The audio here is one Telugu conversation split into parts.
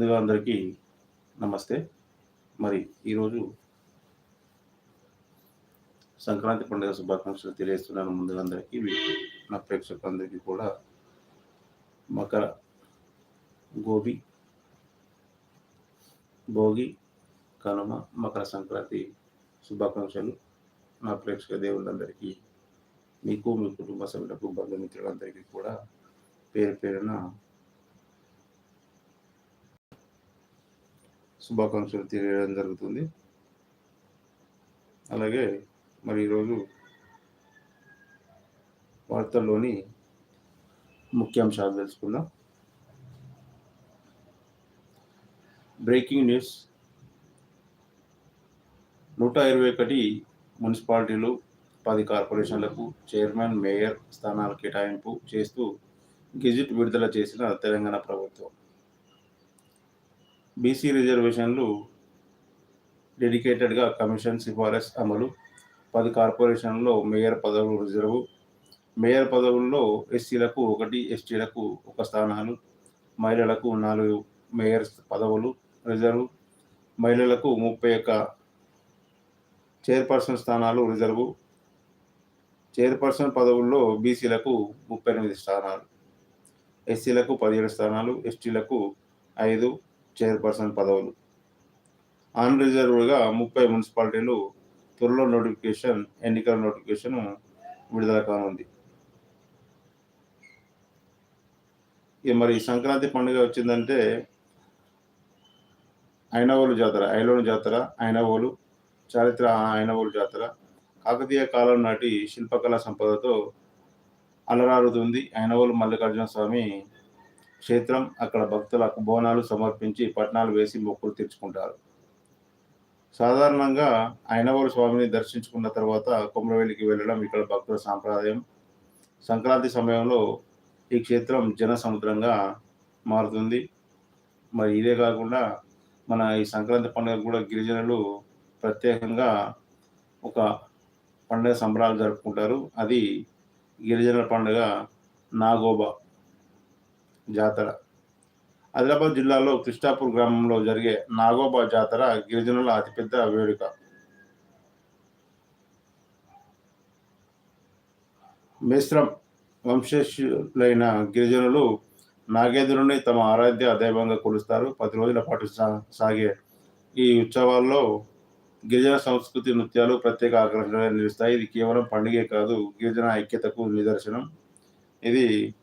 ముందుగా అందరికీ నమస్తే. మరి ఈరోజు సంక్రాంతి పండుగ శుభాకాంక్షలు తెలియజేస్తున్నాను ముందుగా అందరికీ. నా ప్రేక్షకులందరికీ కూడా మకర గోబి భోగి కనుమ మకర సంక్రాంతి శుభాకాంక్షలు. నా ప్రేక్షక దేవుళ్ళందరికీ మీకు మీ కుటుంబ సభ్యులకు బంధుమిత్రులందరికీ కూడా పేరు పేరున శుభాకాంక్షలు తెలియడం జరుగుతుంది. అలాగే మరి ఈరోజు వార్తల్లోని ముఖ్యాంశాలు తెలుసుకుందాం. Breaking news. నూట ఇరవై ఒకటి మున్సిపాలిటీలు పది కార్పొరేషన్లకు చైర్మన్ మేయర్ స్థానాల కేటాయింపు చేస్తూ గెజిట్ విడుదల చేసిన తెలంగాణ ప్రభుత్వం. బీసీ రిజర్వేషన్లు డెడికేటెడ్గా కమిషన్ సిఫారసు అమలు. పది కార్పొరేషన్లో మేయర్ పదవులు రిజర్వు. మేయర్ పదవుల్లో ఎస్సీలకు ఒకటి ఎస్టీలకు ఒక స్థానాలు. మహిళలకు నాలుగు మేయర్ పదవులు రిజర్వు. మహిళలకు ముప్పై ఒక్క చైర్పర్సన్ స్థానాలు రిజర్వు. చైర్పర్సన్ పదవుల్లో బీసీలకు ముప్పై ఎనిమిది స్థానాలు. ఎస్సీలకు పదిహేడు స్థానాలు ఎస్టీలకు ఐదు చైర్పర్సన్ పదవులు. ఆన్ రిజర్వ్గా ముప్పై మున్సిపాలిటీలు త్వరలో నోటిఫికేషన్ ఎన్నికల నోటిఫికేషన్ విడుదల కానుంది. ఇక మరి సంక్రాంతి పండుగ వచ్చిందంటే ఐనవోలు జాతర ఐలోని జాతర ఐనవోలు చారిత్ర ఐనవోలు జాతర. కాకతీయ కాలం నాటి శిల్పకళా సంపదతో అలరారుతుంది. ఐనవోలు మల్లికార్జున స్వామి క్షేత్రం అక్కడ భక్తులకు బోనాలు సమర్పించి పట్నాలు వేసి మొక్కులు తీర్చుకుంటారు. సాధారణంగా అయినవారు స్వామిని దర్శించుకున్న తర్వాత కుమ్రవేలికి వెళ్ళడం ఇక్కడ భక్తుల సాంప్రదాయం. సంక్రాంతి సమయంలో ఈ క్షేత్రం జన సముద్రంగా మారుతుంది. మరి ఇదే కాకుండా మన ఈ సంక్రాంతి పండుగ కూడా గిరిజనులు ప్రత్యేకంగా ఒక పండుగ సంబరాలు జరుపుకుంటారు. అది గిరిజనుల పండుగ నాగోబా. జాతర. ఆదిలాబాద్ జిల్లాలో కృష్ణాపూర్ గ్రామంలో జరిగే నాగోబా జాతర గిరిజనుల అతిపెద్ద వేడుక. మిశ్రం వంశస్థులైన గిరిజనులు నాగేంద్రుని తమ ఆరాధ్య దైవంగా కొలుస్తారు. పది రోజుల పాటు సా- సాగే ఈ ఉత్సవాల్లో గిరిజన సంస్కృతి నృత్యాలు ప్రత్యేక ఆకర్షణగా నిలుస్తాయి ఇది కేవలం పండుగే కాదు గిరిజన ఐక్యతకు నిదర్శనం. ఇది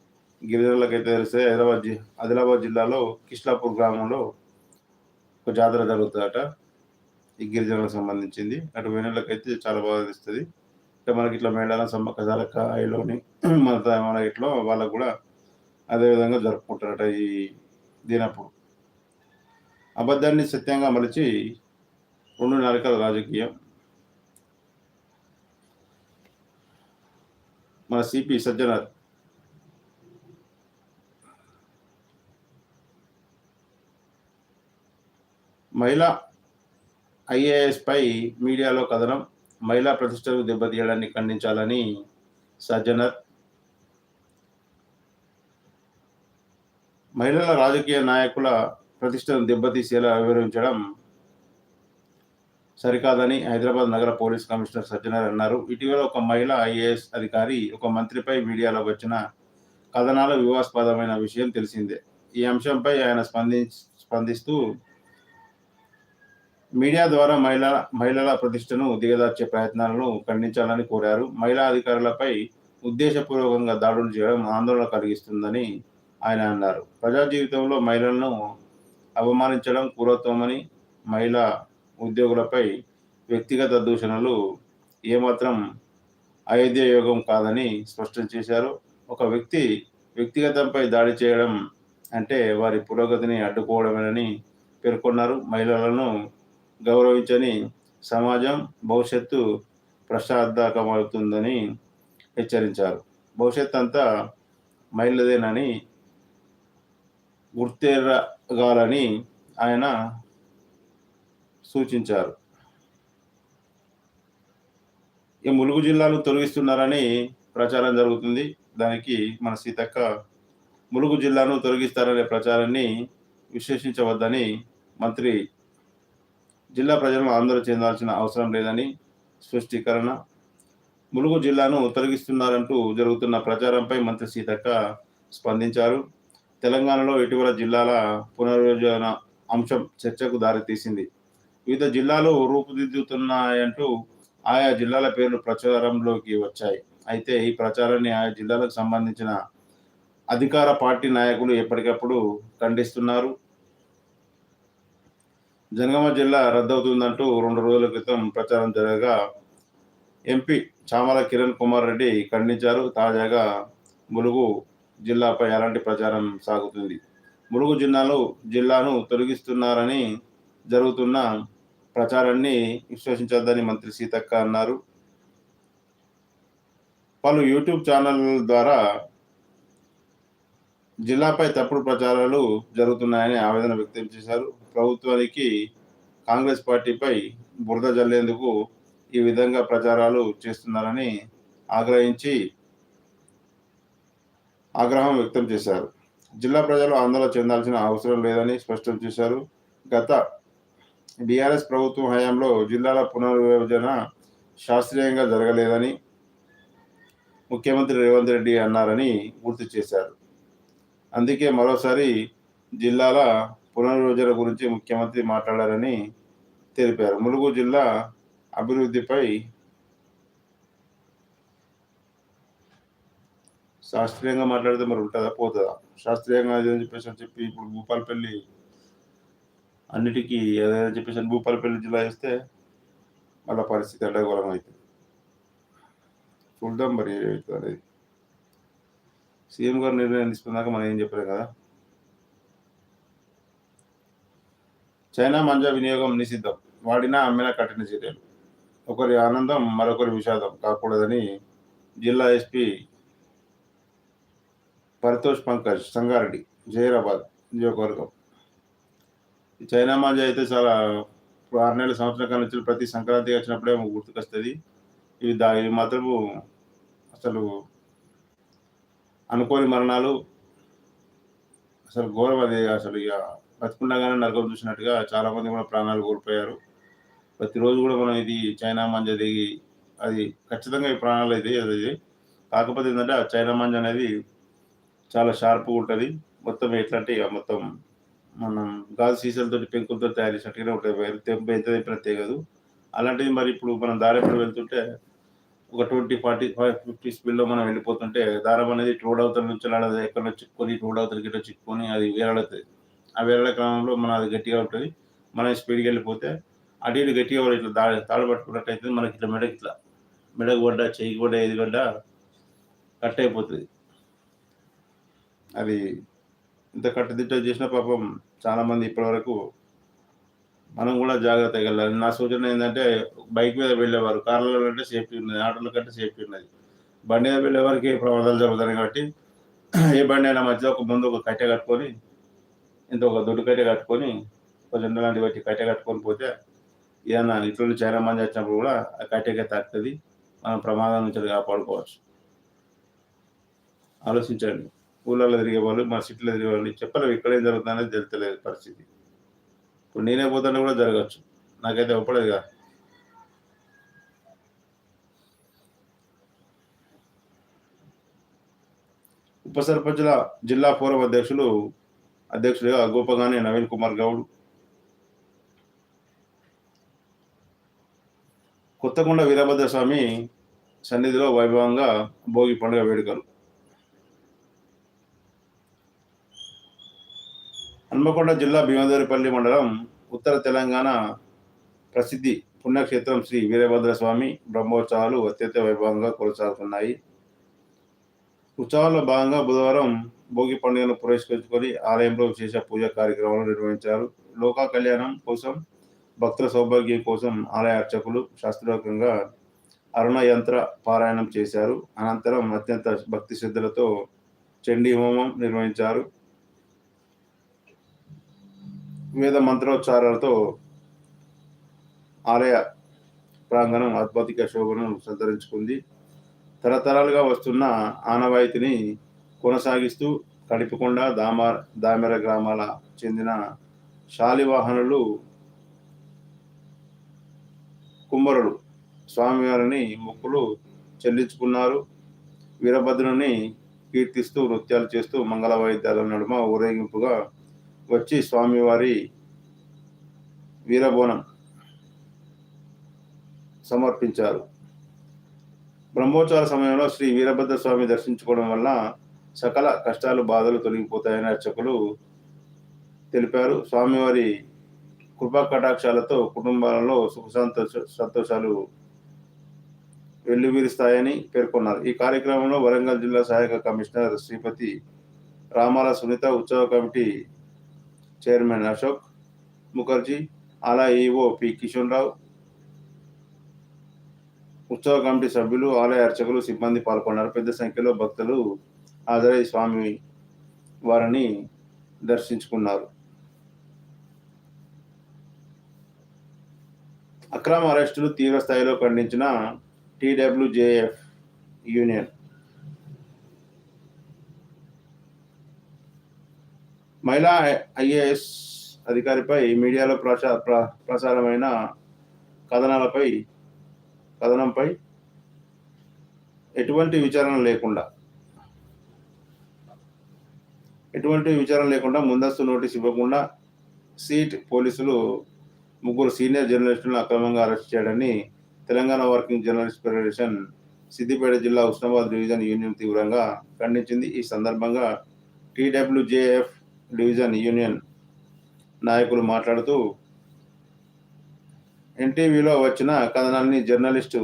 గిరిజనులకైతే తెలిస్తే హైదరాబాద్ జి ఆదిలాబాద్ జిల్లాలో కిష్లాపూర్ గ్రామంలో ఒక జాతర జరుగుతుందట. ఈ గిరిజనులకు సంబంధించింది. అటు వేణులకైతే చాలా బాగా తెలుస్తుంది. అంటే మనకి ఇట్లా మేళాల సమ్మక్క సారక్క మన త- మన ఇట్లో వాళ్ళకు కూడా అదేవిధంగా జరుపుకుంటారట ఈ దీనప్పుడు. అబద్ధాన్ని సత్యంగా మలిచి రెండు నరకల రాజకీయం. మన సిపి సజ్జనార్ మహిళా ఐఏఎస్పై మీడియాలో కథనం మహిళా ప్రతిష్టకు దెబ్బతీయడాన్ని ఖండించాలని సజ్జనర్. మహిళల రాజకీయ నాయకుల ప్రతిష్టను దెబ్బతీసేలా వివరించడం సరికాదని హైదరాబాద్ నగర పోలీస్ కమిషనర్ సజ్జనర్ అన్నారు. ఇటీవల ఒక మహిళా ఐఏఎస్ అధికారి ఒక మంత్రిపై మీడియాలో వచ్చిన కథనాలు వివాదాస్పదమైన విషయం తెలిసిందే. ఈ అంశంపై ఆయన స్పంది స్పందిస్తూ మీడియా ద్వారా మహిళ మహిళల ప్రతిష్టను దిగదార్చే ప్రయత్నాలను ఖండించాలని కోరారు. మహిళా అధికారులపై ఉద్దేశపూర్వకంగా దాడులు చేయడం ఆందోళన కలిగిస్తుందని ఆయన అన్నారు. ప్రజా జీవితంలో మహిళలను అవమానించడం క్రూరత్వమని మహిళా ఉద్యోగులపై వ్యక్తిగత దూషణలు ఏమాత్రం అయోధ్య యోగం కాదని స్పష్టం చేశారు. ఒక వ్యక్తి వ్యక్తిగతంపై దాడి చేయడం అంటే వారి పురోగతిని అడ్డుకోవడమేనని పేర్కొన్నారు. మహిళలను గౌరవించని సమాజం భవిష్యత్తు ప్రశ్నార్థకమవుతుందని హెచ్చరించారు. భవిష్యత్ అంతా మహిళదేనని గుర్తెరగాలని ఆయన సూచించారు. ఈ ములుగు జిల్లాను తొలగిస్తున్నారని ప్రచారం జరుగుతుంది. దానికి మన సీతక్క ములుగు జిల్లాను తొలగిస్తారనే ప్రచారాన్ని విశ్లేషించవద్దని మంత్రి జిల్లా ప్రజలను ఆందోళన చెందాల్సిన అవసరం లేదని స్పష్టీకరణ. ములుగు జిల్లాను తొలగిస్తున్నారంటూ జరుగుతున్న ప్రచారంపై మంత్రి సీతక్క స్పందించారు. తెలంగాణలో ఇటీవల జిల్లాల పునర్విభజన అంశం చర్చకు దారితీసింది వివిధ జిల్లాలు రూపుదిద్దుతున్నాయంటూ ఆయా జిల్లాల పేర్లు ప్రచారంలోకి వచ్చాయి. అయితే ఈ ప్రచారాన్ని ఆయా జిల్లాలకు సంబంధించిన అధికార పార్టీ నాయకులు ఎప్పటికప్పుడు ఖండిస్తున్నారు. జనగామ జిల్లా రద్దవుతుందంటూ రెండు రోజుల క్రితం ప్రచారం జరగగా ఎంపీ చామల కిరణ్ కుమార్ రెడ్డి ఖండించారు. తాజాగా ములుగు జిల్లాపై ఎలాంటి ప్రచారం సాగుతుంది. ములుగు జిల్లాలో జిల్లాను తొలగిస్తున్నారని జరుగుతున్న ప్రచారాన్ని విశ్వసించొద్దని మంత్రి సీతక్క అన్నారు. పలు యూట్యూబ్ ఛానల్ ద్వారా జిల్లాపై తప్పుడు ప్రచారాలు జరుగుతున్నాయని ఆవేదన వ్యక్తం చేశారు. ప్రభుత్వానికి కాంగ్రెస్ పార్టీపై బురద జల్లేందుకు ఈ విధంగా ప్రచారాలు చేస్తున్నారని ఆగ్రహించి ఆగ్రహం వ్యక్తం చేశారు. జిల్లా ప్రజలు ఆందోళన చెందాల్సిన అవసరం లేదని స్పష్టం చేశారు. గత బీఆర్ఎస్ ప్రభుత్వం హయాంలో జిల్లాల పునర్విభజన శాస్త్రీయంగా జరగలేదని ముఖ్యమంత్రి రేవంత్ రెడ్డి అన్నారని గుర్తు చేశారు. అందుకే మరోసారి జిల్లాల పునర్విభజన గురించి ముఖ్యమంత్రి మాట్లాడారని తెలిపారు. ములుగు జిల్లా అభివృద్ధిపై శాస్త్రీయంగా మాట్లాడితే మరి ఉంటుందా? పోతుందా? శాస్త్రీయంగా అదేదని చెప్పేసి అని చెప్పి ఇప్పుడు భూపాలపల్లి అన్నిటికీ ఏదైనా చెప్పేసి అని భూపాలపల్లి జిల్లా వేస్తే మళ్ళీ పరిస్థితి అడ్డగోళం అవుతుంది. చూద్దాం మరి ఏమవుతుంది అనేది సీఎం గారు నిర్ణయం తీసుకున్నాక మనం ఏం చెప్పలేం కదా? చైనా మంజా వినియోగం నిషిద్ధం. వాడినా అమ్మినా కఠిన చర్యలు. ఒకరి ఆనందం మరొకరి విషాదం కాకూడదని జిల్లా ఎస్పీ పరితోష్ పంకజ్ సంగారెడ్డి జహీరాబాద్ నియోజకవర్గం. చైనా మాంజా అయితే చాలా ఇప్పుడు ఆరు నెలల సంవత్సరం కానీ వచ్చిన ప్రతి సంక్రాంతి వచ్చినప్పుడే గుర్తుకొస్తుంది. ఇవి దా ఇవి మాత్రము అసలు అనుకోని మరణాలు. అసలు ఘోరం అది అసలు ఇక బతుకుండగానే నరకం చూసినట్టుగా చాలామంది కూడా ప్రాణాలు కోల్పోయారు. ప్రతిరోజు కూడా మనం ఇది చైనా మంజ దిగి అది ఖచ్చితంగా ఈ ప్రాణాలు అయితే అది కాకపోతే ఏంటంటే ఆ చైనా మంజ అనేది చాలా షార్ప్గా ఉంటుంది. మొత్తం ఎట్లా ఇక మొత్తం మనం గాజు సీసాలతో పెంకులతో తయారు చేసినట్టుగానే ఉంటుంది. తెంపు ఎంత తెంపినా తెగదు అలాంటిది మరి ఇప్పుడు మనం దారిపడి వెళ్తుంటే ఒక ట్వంటీ ఫార్టీ ఫైవ్ ఫిఫ్టీ స్పీడ్లో మనం వెళ్ళిపోతుంటే దారం అనేది రోడ్ అవతల నుంచి అలా ఎక్కడ చిక్కుకొని రోడ్ అవతల గిట్ట చిక్కుకొని అది వేలాడుతుంది. ఆ వేరే క్రమంలో మనం అది గట్టిగా ఉంటుంది. మనం స్పీడ్కి వెళ్ళిపోతే అటు ఇటు గట్టిగా ఇట్లా దాడి తాడు పట్టుకున్నట్టయితే మనకి ఇట్లా మెడకి ఇట్లా మెడకు పడ్డ చెయ్యికి పడ్డ ఏది పడ్డ కట్ అయిపోతుంది. అది ఇంత కట్టుదిట్ట చేసిన పాపం చాలామంది ఇప్పటివరకు మనం కూడా జాగ్రత్తగా వెళ్ళాలి. నా సూచన ఏంటంటే బైక్ మీద వెళ్ళేవారు కార్లలో అంటే సేఫ్టీ ఉన్నది ఆటోల కంటే సేఫ్టీ ఉన్నది. బండి మీద వెళ్ళేవారికి ప్రమాదాలు జరుగుతాయి కాబట్టి ఏ బండి అయినా మధ్య ఒక ముందు ఒక కట్టె కట్టుకొని ఇంత ఒక దొడ్డు కట్టె కట్టుకొని కొంచెం లాంటి పెట్టి కట్టె కట్టుకొని పోతే ఏదన్నా ఇంట్లో చాలా మంది వచ్చినప్పుడు కూడా ఆ కట్టెకే తాకుతుంది మనం ప్రమాదం నుంచి కాపాడుకోవచ్చు. ఆలోచించండి. ఊళ్ళల్లో తిరిగే వాళ్ళు మా సిటీలో తిరిగే వాళ్ళు చెప్పలేవు ఇక్కడ ఏం జరుగుతుందనేది తెలుస్తలేదు పరిస్థితి. ఇప్పుడు నేనే పోతుంటే కూడా జరగచ్చు. నాకైతే ఒప్పలేదు కదా. ఉప సర్పంచుల జిల్లా ఫోరం అధ్యక్షులు అధ్యక్షుడిగా గోపగానే నవీన్ కుమార్ గౌడ్. కొత్తకొండ వీరభద్ర స్వామి సన్నిధిలో వైభవంగా భోగి పండుగ వేడుకలు. హన్మకొండ జిల్లా భీమదేవరపల్లి మండలం ఉత్తర తెలంగాణ ప్రసిద్ధి పుణ్యక్షేత్రం శ్రీ వీరభద్ర స్వామి బ్రహ్మోత్సవాలు అత్యంత వైభవంగా కొనసాగుతున్నాయి. ఉత్సవాల్లో భాగంగా బుధవారం భోగి పండుగను పురస్కరించుకొని ఆలయంలో విశేష పూజా కార్యక్రమాలు నిర్వహించారు. లోకా కళ్యాణం కోసం భక్తుల సౌభాగ్యం కోసం ఆలయ అర్చకులు శాస్త్రోక్తంగా అరుణ యంత్ర పారాయణం చేశారు. అనంతరం అత్యంత భక్తి శ్రద్ధలతో చండీ హోమం నిర్వహించారు. వేద మంత్రోచ్చారాలతో ఆలయ ప్రాంగణం అద్భుతిక శోభను సంతరించుకుంది. తరతరాలుగా వస్తున్న ఆనవాయితీని కొనసాగిస్తూ కడిపికొండ దామ దామెర గ్రామాల చెందిన శాలివాహనులు కుమ్మరులు. స్వామివారిని మొక్కులు చెల్లించుకున్నారు. వీరభద్రుని కీర్తిస్తూ నృత్యాలు చేస్తూ మంగళ వాయిద్యాల నడుమ ఊరేగింపుగా వచ్చి స్వామివారి వీరబోనం సమర్పించారు. బ్రహ్మోత్సవాల సమయంలో శ్రీ వీరభద్ర స్వామి దర్శించుకోవడం వల్ల సకల కష్టాలు బాధలు తొలగిపోతాయని అర్చకులు తెలిపారు. స్వామివారి కృపా కటాక్షాలతో కుటుంబాలలో సుఖ సంతోష సంతోషాలు వెల్లువిరుస్తాయని పేర్కొన్నారు. ఈ కార్యక్రమంలో వరంగల్ జిల్లా సహాయక కమిషనర్ శ్రీపతి రామాల సునీత ఉత్సవ కమిటీ చైర్మన్ అశోక్ ముఖర్జీ ఆలయ ఈఓ పి కిషన్ రావు ఉత్సవ కమిటీ సభ్యులు ఆలయ అర్చకులు సిబ్బంది పాల్గొన్నారు. పెద్ద సంఖ్యలో భక్తులు హాజరై స్వామి వారిని దర్శించుకున్నారు. అక్రమ అరెస్టులు తీవ్ర స్థాయిలో ఖండించిన టీడబ్ల్యూజేఎఫ్ యూనియన్. మహిళా ఐఏఎస్ అధికారిపై మీడియాలో ప్రచా ప్ర- ప్రసారమైన కథనాలపై కథనంపై ఎటువంటి విచారణ లేకుండా ఎటువంటి విచారణ లేకుండా ముందస్తు నోటీస్ ఇవ్వకుండా సీట్ పోలీసులు ముగ్గురు సీనియర్ జర్నలిస్టులను అక్రమంగా అరెస్ట్ చేయడాన్ని Telangana working journalist federation Siddipet జిల్లా ఉస్నాబాద్ డివిజన్ యూనియన్ తీవ్రంగా ఖండించింది. ఈ సందర్భంగా టీడబ్ల్యూజేఎఫ్ డివిజన్ యూనియన్ నాయకులు మాట్లాడుతూ ఎన్టీవీలో వచ్చిన కథనాన్ని జర్నలిస్టు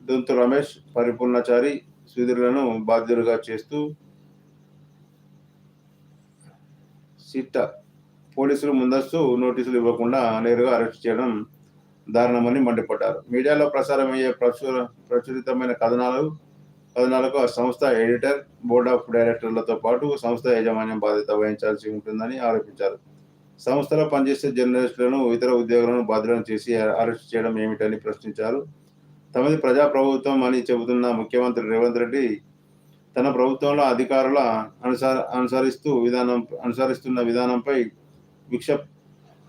దొంతు రమేష్ పరిపూర్ణచారి సుధీర్లను బాధ్యులుగా చేస్తూ సిట్ట పోలీసులు ముందస్తు నోటీసులు ఇవ్వకుండా నేరుగా అరెస్ట్ చేయడం దారుణమని మండిపడ్డారు. మీడియాలో ప్రసారమయ్యే ప్రచుర ప్రచురితమైన కథనాలు కథనాలకు ఆ సంస్థ ఎడిటర్ బోర్డ్ ఆఫ్ డైరెక్టర్లతో పాటు సంస్థ యాజమాన్యం బాధ్యత వహించాల్సి ఉంటుందని ఆరోపించారు. సంస్థలో పనిచేసే జర్నలిస్టులను ఇతర ఉద్యోగులను బాధ్యులను చేసి అరెస్ట్ చేయడం ఏమిటని ప్రశ్నించారు. తమది ప్రజా ప్రభుత్వం అని చెబుతున్న ముఖ్యమంత్రి రేవంత్ రెడ్డి తన ప్రభుత్వంలో అధికారుల అనుసార అనుసరిస్తూ విధానం అనుసరిస్తున్న విధానంపై విక్ష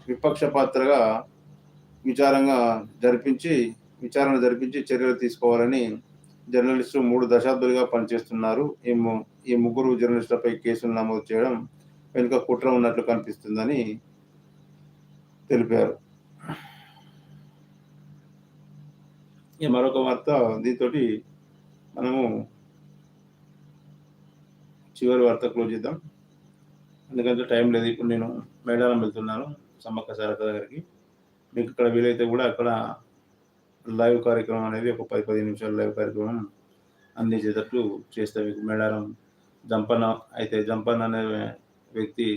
విపక్ష పాత్రగా విచారంగా జరిపించి విచారణ జరిపించి చర్యలు తీసుకోవాలని జర్నలిస్టులు మూడు దశాబ్దాలుగా పనిచేస్తున్నారు. ఈ ము ఈ ముగ్గురు జర్నలిస్టులపై కేసులు నమోదు చేయడం వెనుక కుట్ర ఉన్నట్లు కనిపిస్తుందని తెలిపారు. ఈ మరొక వార్త దీంతో మనము చివరి వార్త క్లోజ్ చేద్దాం. ఎందుకంటే టైం లేదు. ఇప్పుడు నేను మేడారం వెళ్తున్నాను సమ్మక్క సారక దగ్గరికి. మీకు ఇక్కడ వీలైతే కూడా అక్కడ లైవ్ కార్యక్రమం అనేది ఒక పది పదిహేను నిమిషాల లైవ్ కార్యక్రమం అందించేటట్లు చేస్తే మీకు మేడారం జంపన్న అయితే జంపన్న అనే వ్యక్తి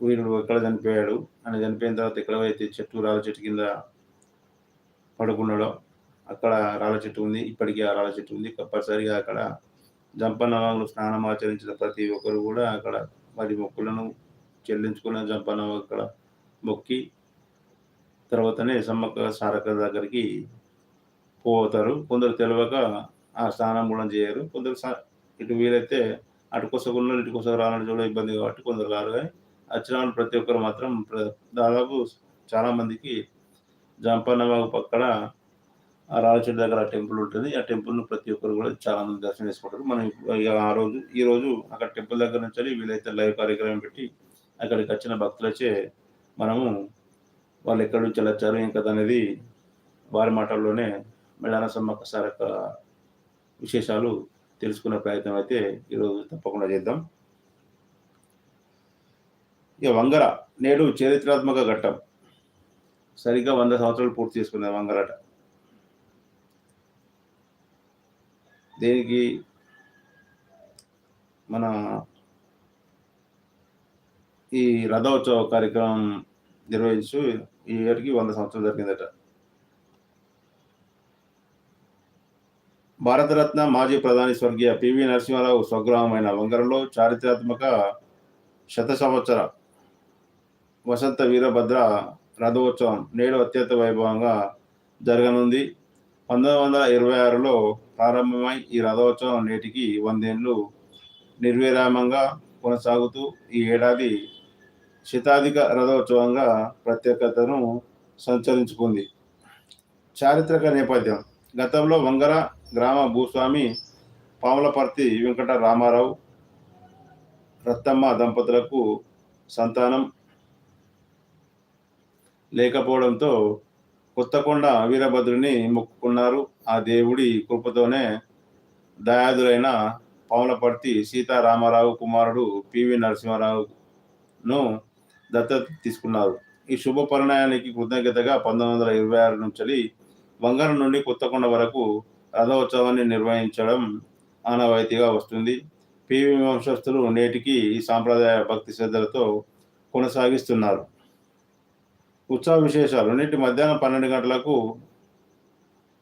వీరుడు ఎక్కడ చనిపోయాడు అని చనిపోయిన తర్వాత ఎక్కడ అయితే చెట్టు రాళ్ళ చెట్టు కింద పడుకున్నాడో అక్కడ రాళ్ళ చెట్టు ఉంది. ఇప్పటికీ ఆ రాళ్ళ చెట్టు ఉంది. కంపల్సరిగా అక్కడ జంపన్నవాళ్ళు స్నానం ఆచరించిన ప్రతి ఒక్కరు కూడా అక్కడ వారి మొక్కులను చెల్లించుకున్న జంపన్నవ అక్కడ మొక్కి తర్వాతనే సమ్మక్క సారక్క దగ్గరికి పోతారు. కొందరు తెలియక ఆ స్నానం కూడా చేయరు. కొందరు సా- ఇటు వీలైతే అటుకొసకున్న ఇటుకొసకు ఇటు కొసగు రావడం కూడా ఇబ్బంది కాబట్టి కొందరు రారు కానీ వచ్చిన వాళ్ళు ప్రతి ఒక్కరు మాత్రం దాదాపు చాలామందికి జంపన్నవాగు పక్కన ఆ రాజచెట్టు దగ్గర ఆ టెంపుల్ ఉంటుంది. ఆ టెంపుల్ను ప్రతి ఒక్కరు కూడా చాలా మంది దర్శనం చేసుకుంటారు. మనం ఆ రోజు ఈ రోజు అక్కడ టెంపుల్ దగ్గర నుంచి వెళ్ళి వీలైతే లైవ్ కార్యక్రమం పెట్టి అక్కడికి వచ్చిన భక్తులచే మనము వాళ్ళు ఎక్కడి నుంచి ఎలా వచ్చారు ఏం కదా అనేది వారి మాటల్లోనే మెడాన సమ్మక్క సారక్క విశేషాలు తెలుసుకునే ప్రయత్నం అయితే ఈరోజు తప్పకుండా చేద్దాం. ఇక వంగర నేడు చరిత్రాత్మక ఘట్టం. సరిగ్గా వంద సంవత్సరాలు పూర్తి చేసుకుంది వంగరట. దీనికి మన ఈ రథోత్సవ కార్యక్రమం నిర్వహించు ఈ ఇయర్కి వంద సంవత్సరం జరిగిందట. భారతరత్న మాజీ ప్రధాని స్వర్గీయ పివి నరసింహారావు స్వగ్రామమైన వంగరలో చారిత్రాత్మక శత సంవత్సర వసంత వీరభద్ర రథోత్సవం నేడు అత్యంత వైభవంగా జరగనుంది. పంతొమ్మిది వందల ఇరవై ఆరులో ప్రారంభమై ఈ రథోత్సవం నేటికి వందేళ్ళు నిర్విరామంగా కొనసాగుతూ ఈ ఏడాది శతాధిక రథోత్సవంగా ప్రత్యేకతను సంచరించుకుంది. చారిత్రక నేపథ్యం. గతంలో వంగర గ్రామ భూస్వామి పాములపర్తి వెంకట రామారావు రత్తమ్మ దంపతులకు సంతానం లేకపోవడంతో కొత్తకొండ వీరభద్రుని మొక్కుకున్నారు. ఆ దేవుడి కృపతోనే దయాదులైన పవనపర్తి సీతారామారావు కుమారుడు పివి నరసింహారావును దత్తత తీసుకున్నారు. ఈ శుభ పరిణయానికి కృతజ్ఞతగా పంతొమ్మిది వందల ఇరవై ఆరు నుంచి వంగరం నుండి కొత్తకొండ వరకు రథోత్సవాన్ని నిర్వహించడం ఆనవాయితీగా వస్తుంది. పివి వంశస్థులు నేటికి ఈ సాంప్రదాయ భక్తి శ్రద్ధలతో కొనసాగిస్తున్నారు. ఉత్సవ విశేషాలు నేటి మధ్యాహ్నం పన్నెండు గంటలకు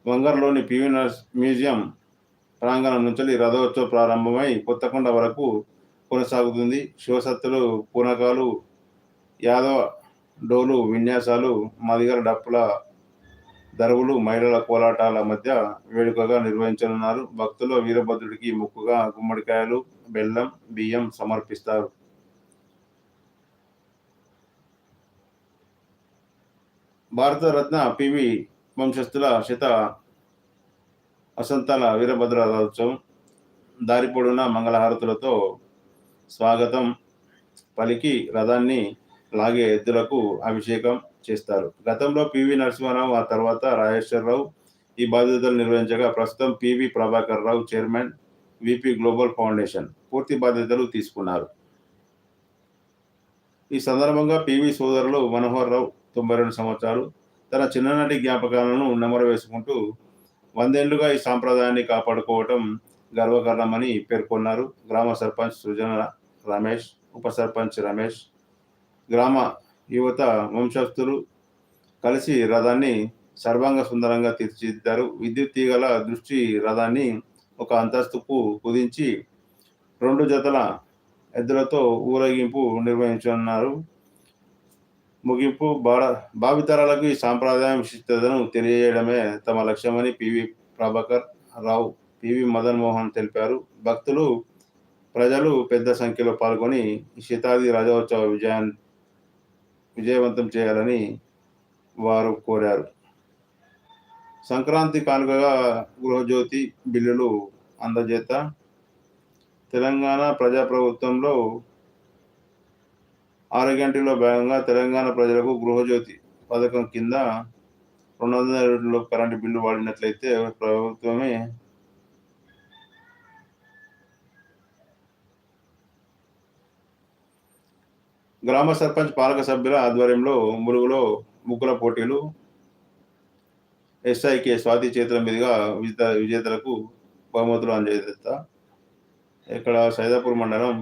వంగర్లోని పివి నర్స్ మ్యూజియం ప్రాంగణం నుంచి రథోత్సవం ప్రారంభమై కొత్తకొండ వరకు కొనసాగుతుంది. శివసత్తులు పూనకాలు యాదవ డోలు విన్యాసాలు మదిగల డప్పుల దరువులు మహిళల కోలాటాల మధ్య వేడుకగా నిర్వహించనున్నారు. భక్తులు వీరభద్రుడికి ముక్కుగా గుమ్మడికాయలు బెల్లం బియ్యం సమర్పిస్తారు. భారతరత్న పివి వంశస్థుల శత వసంతాల వీరభద్ర దారిపొడున మంగళహారతులతో స్వాగతం. పలికి రథాన్ని లాగే ఎద్దులకు అభిషేకం చేస్తారు. గతంలో పివి నరసింహారావు ఆ తర్వాత రాజేశ్వరరావు ఈ బాధ్యతలు నిర్వహించగా ప్రస్తుతం PV Prabhakar Rao chairman VP global foundation పూర్తి బాధ్యతలు తీసుకున్నారు. ఈ సందర్భంగా పివి సోదరులు మనోహర్ రావు తొంభై రెండు సంవత్సరాలు తన చిన్ననాటి జ్ఞాపకాలను నెమరు వేసుకుంటూ వందేళ్ళుగా ఈ సాంప్రదాయాన్ని కాపాడుకోవటం గర్వకారణమని పేర్కొన్నారు గ్రామ సర్పంచ్ సృజన రమేష్ ఉప సర్పంచ్ రమేష్. గ్రామ యువత వంశస్థులు కలిసి రథాన్ని సర్వాంగ సుందరంగా తీర్చిదిద్దారు. విద్యుత్ తీగల దృష్టి రథాన్ని ఒక అంతస్తుకు కుదించి రెండు జతల ఎద్దులతో ఊరేగింపు నిర్వహించనున్నారు. ముగింపు బాడ భావితరాలకు ఈ సాంప్రదాయం విశిష్టతను తెలియజేయడమే తమ లక్ష్యమని P V Prabhakar Rao P V Madan Mohan తెలిపారు. భక్తులు ప్రజలు పెద్ద సంఖ్యలో పాల్గొని శతాది రథోత్సవ విజయాన్ని విజయవంతం చేయాలని వారు కోరారు. సంక్రాంతి కానుకగా గృహజ్యోతి బిల్లులు అందజేత తెలంగాణ ప్రజాప్రభుత్వంలో ఆరు గంటల్లో భాగంగా తెలంగాణ ప్రజలకు గృహజ్యోతి పథకం కింద రెండు వందల యూనిట్ల కరెంటు బిల్లు వాడినట్లయితే ప్రభుత్వమే గ్రామ సర్పంచ్ పాలక సభ్యుల ఆధ్వర్యంలో ములుగులో ముగ్గుల పోటీలు. ఎస్ఐకే స్వాతి చేతుల మీదుగా విజేత విజేతలకు బహుమతులు అందజేస్తా ఇక్కడ సైదాపూర్ మండలం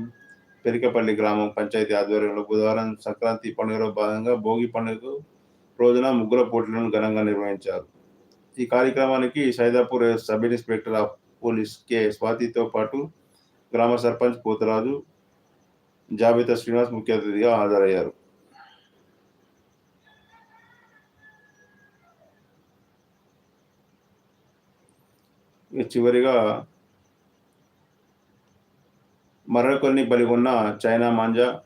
పెరికపల్లి గ్రామం పంచాయతీ ఆధ్వర్యంలో బుధవారం సంక్రాంతి పండుగలో భాగంగా భోగి పండుగ రోజున ముగ్గుల పోటీలను ఘనంగా నిర్వహించారు. ఈ కార్యక్రమానికి Saidapur sub inspector of police K స్వాతితో పాటు గ్రామ సర్పంచ్ పోతరాజు జాబితా శ్రీనివాస్ ముఖ్య అతిథిగా హాజరయ్యారు. చివరిగా మరొకరిని బలిగొన్న చైనా మాంజా.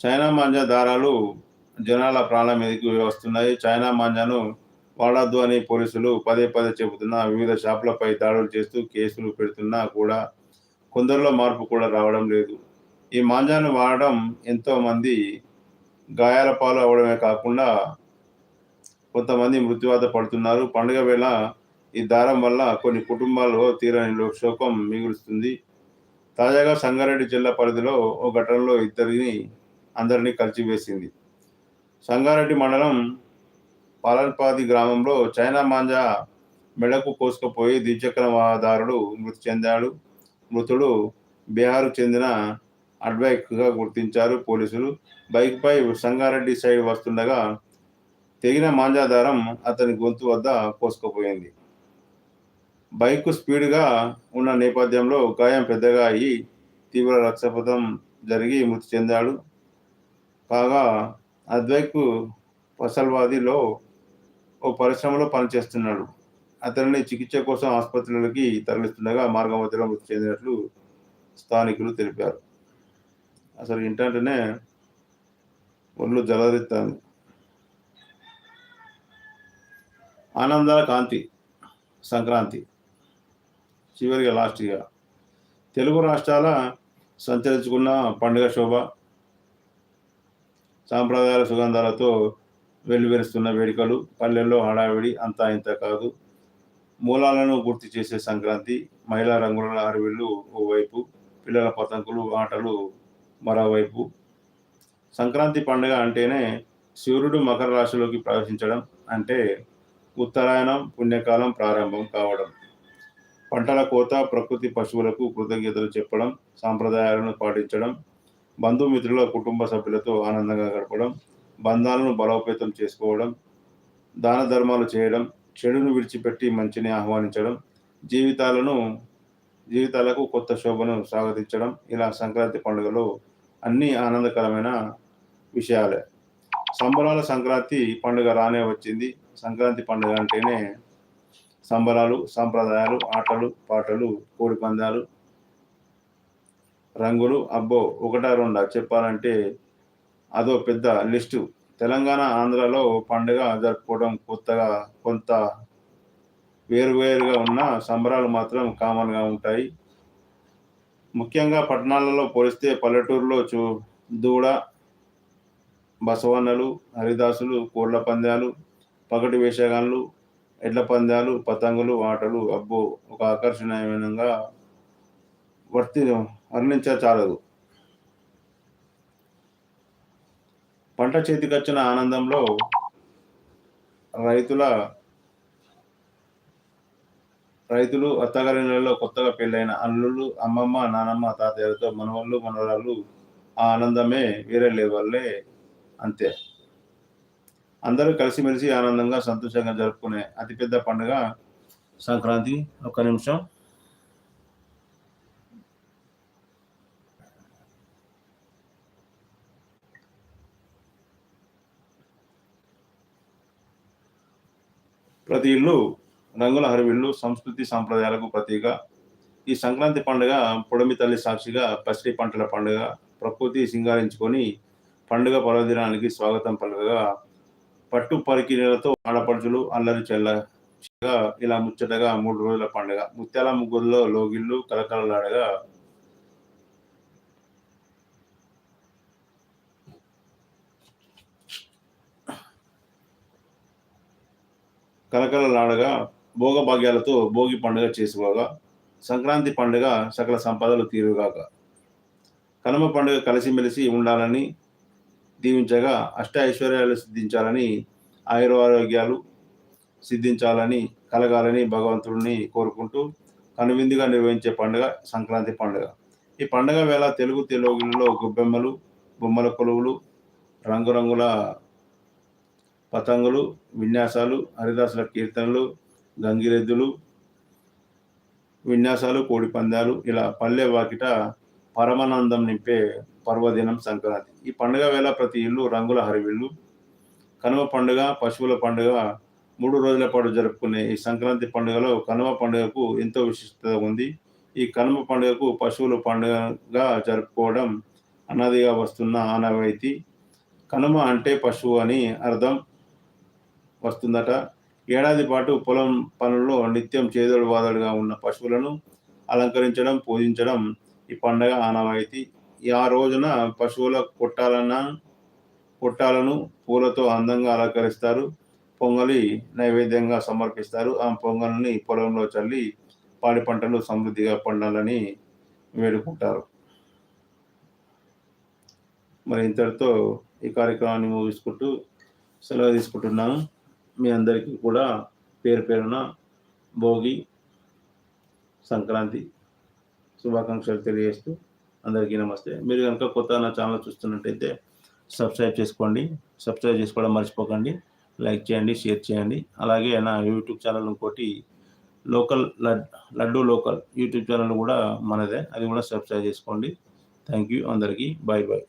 చైనా మాంజా దారాలు జనాల ప్రాణాల మీదకి వస్తున్నాయి. చైనా మాంజాను వాడద్దు అని పోలీసులు పదే పదే చెబుతున్న వివిధ షాపులపై దాడులు చేస్తూ కేసులు పెడుతున్నా కూడా కొందరిలో మార్పు కూడా రావడం లేదు. ఈ మాంజాను వాడడం ఎంతోమంది గాయాల పాలు అవడమే కాకుండా కొంతమంది మృత్యువాత పడుతున్నారు. పండుగ వేళ ఈ దారం వల్ల కొన్ని కుటుంబాల్లో తీరని శోకం మిగులుస్తుంది. తాజాగా సంగారెడ్డి జిల్లా పరిధిలో ఓ ఘటనలో ఇద్దరిని అందరినీ కలిసివేసింది. సంగారెడ్డి మండలం పాలన్పాది గ్రామంలో చైనా మాంజా మెడకు కోసుకుపోయి ద్విచక్ర వాహనదారుడు మృతి చెందాడు. మృతుడు బీహార్కు చెందిన అడ్బైక్గా గుర్తించారు పోలీసులు. బైక్పై సంగారెడ్డి సైడ్ వస్తుండగా తెగిన మాంజాదారం అతని గొంతు వద్ద కోసుకుపోయింది బైక్ స్పీడ్గా ఉన్న నేపథ్యంలో గాయం పెద్దగా అయ్యి తీవ్ర రక్తపాతం జరిగి మృతి చెందాడు. కాగా అద్వైకు పసల్వాదిలో ఓ పరిశ్రమలో పనిచేస్తున్నాడు. అతనిని చికిత్స కోసం ఆసుపత్రులకి తరలిస్తుండగా మార్గ మధ్యలో మృతి చెందినట్లు స్థానికులు తెలిపారు. అసలు ఏంటంటేనే ఒళ్ళు జలరిస్తాను ఆనందాల కాంతి సంక్రాంతి. చివరిగా లాస్ట్ ఇక తెలుగు రాష్ట్రాల సంచరించుకున్న పండుగ శోభ సాంప్రదాయ సుగంధాలతో వెలువరుస్తున్న వేడుకలు పల్లెల్లో హడావిడి అంతా ఇంత కాదు. మూలాలను గుర్తు చేసే సంక్రాంతి మహిళా రంగుల అరవిళ్ళు ఓవైపు పిల్లల పతంకులు ఆటలు మరోవైపు. సంక్రాంతి పండుగ అంటేనే సూర్యుడు మకర రాశిలోకి ప్రవేశించడం అంటే ఉత్తరాయణం పుణ్యకాలం ప్రారంభం కావడం. పంటల కోత ప్రకృతి పశువులకు కృతజ్ఞతలు చెప్పడం సాంప్రదాయాలను పాటించడం బంధుమిత్రుల కుటుంబ సభ్యులతో ఆనందంగా గడపడం బంధాలను బలోపేతం చేసుకోవడం దాన ధర్మాలు చేయడం చెడును విడిచిపెట్టి మంచిని ఆహ్వానించడం జీవితాలను జీవితాలకు కొత్త శోభను స్వాగతించడం ఇలా సంక్రాంతి పండుగలో అన్ని ఆనందకరమైన విషయాలే. సంబరాల సంక్రాంతి పండుగ రానే వచ్చింది. సంక్రాంతి పండుగ అంటేనే సంబరాలు సాంప్రదాయాలు ఆటలు పాటలు కోడి పందాలు. రంగులు అబ్బో ఒకటా రెండా చెప్పాలంటే అదో పెద్ద లిస్టు. తెలంగాణ ఆంధ్రలో పండుగ జరుపుకోవడం కొత్తగా కొంత వేరువేరుగా ఉన్న సంబరాలు మాత్రం కామన్గా ఉంటాయి. ముఖ్యంగా పట్టణాలలో పోలిస్తే పల్లెటూరులో చూ దూడ బసవన్నలు హరిదాసులు కోళ్ళ పందాలు పగటి వేషగాళ్ళు ఎడ్ల పందాలు పతంగులు ఆటలు అబ్బో ఒక ఆకర్షణీయంగా వర్తి వర్ణించ చాలదు. పంట చేతికొచ్చిన ఆనందంలో రైతుల రైతులు అత్తగారి నెలలో కొత్తగా పెళ్ళైన అల్లుళ్ళు అమ్మమ్మ నానమ్మ తాతయ్యలతో మనవాళ్ళు మనవరాళ్ళు ఆ ఆనందమే వేరే లేవల్లే అంతే. అందరూ కలిసిమెలిసి ఆనందంగా సంతోషంగా జరుపుకునే అతిపెద్ద పండుగ సంక్రాంతి. ఒక్క నిమిషం. ప్రతి ఇల్లు రంగుల హరివిళ్ళు సంస్కృతి సాంప్రదాయాలకు ప్రతీక. ఈ సంక్రాంతి పండుగ పొడమి తల్లి సాక్షిగా పసిడి పంటల పండుగ ప్రకృతి సింగారించుకొని పండుగ పర్వదినానికి స్వాగతం పలుకగా పట్టు పరికిణీలతో ఆడపడుచులు అల్లరి చెల్లగా ఇలా ముచ్చటగా మూడు రోజుల పండుగ. ముత్యాల ముగ్గురులో లోగిళ్ళు కలకలలాడగా కలకలలాడగా భోగభాగ్యాలతో భోగి పండుగ చేసుకోగా సంక్రాంతి పండుగ సకల సంపదలు తీరుగాక. కనుమ పండుగ కలిసిమెలిసి ఉండాలని దీవించగా అష్ట ఐశ్వర్యాలు సిద్ధించాలని ఆయురారోగ్యాలు సిద్ధించాలని కలగాలని భగవంతుడిని కోరుకుంటూ కనువిందుగా నిర్వహించే పండుగ సంక్రాంతి పండుగ. ఈ పండుగ వేళ తెలుగు తెలుగులో గొబ్బెమ్మలు బొమ్మల కొలువులు రంగురంగుల పతంగులు విన్యాసాలు హరిదాసుల కీర్తనలు గంగిరెద్దులు విన్యాసాలు కోడి పందాలు ఇలా పల్లె వాకిట పరమానందం నింపే పర్వదినం సంక్రాంతి. ఈ పండుగ వేళ ప్రతి ఇల్లు రంగుల హరివిల్లు. కనుమ పండుగ పశువుల పండుగ మూడు రోజుల పాటు జరుపుకునే ఈ సంక్రాంతి పండుగలో కనుమ పండుగకు ఎంతో విశిష్టత ఉంది. ఈ కనుమ పండుగకు పశువుల పండుగగా జరుపుకోవడం అన్నదిగా వస్తున్న ఆనవాయితీ. కనుమ అంటే పశువు అని అర్థం వస్తుందట. ఏడాది పాటు పొలం పనుల్లో నిత్యం చేదోడు వాదోడుగా ఉన్న పశువులను అలంకరించడం పూజించడం ఈ పండగ ఆనవాయితీ. ఆ రోజున పశువుల కొట్టాలన్నా కొట్టాలను పూలతో అందంగా అలంకరిస్తారు. పొంగలి నైవేద్యంగా సమర్పిస్తారు. ఆ పొంగల్ని పొలంలో చల్లి పాడి పంటలు సమృద్ధిగా పండాలని వేడుకుంటారు. మరి ఇంతటితో ఈ కార్యక్రమాన్ని ముగించుకుంటూ సెలవు తీసుకుంటున్నాను. మీ అందరికీ కూడా పేరు పేరున భోగి సంక్రాంతి శుభాకాంక్షలు తెలియజేస్తూ అందరికీ నమస్తే. మీరు కనుక కొత్త నా ఛానల్ చూస్తున్నట్టయితే సబ్స్క్రైబ్ చేసుకోండి. సబ్స్క్రైబ్ చేసుకోవడం మర్చిపోకండి. లైక్ చేయండి షేర్ చేయండి. అలాగే నా యూట్యూబ్ ఛానల్ ఇంకోటి లోకల్ లడ్ లడ్డు లోకల్ యూట్యూబ్ ఛానల్ కూడా మనదే. అది కూడా సబ్స్క్రైబ్ చేసుకోండి. థ్యాంక్ యూ అందరికీ. Bye bye.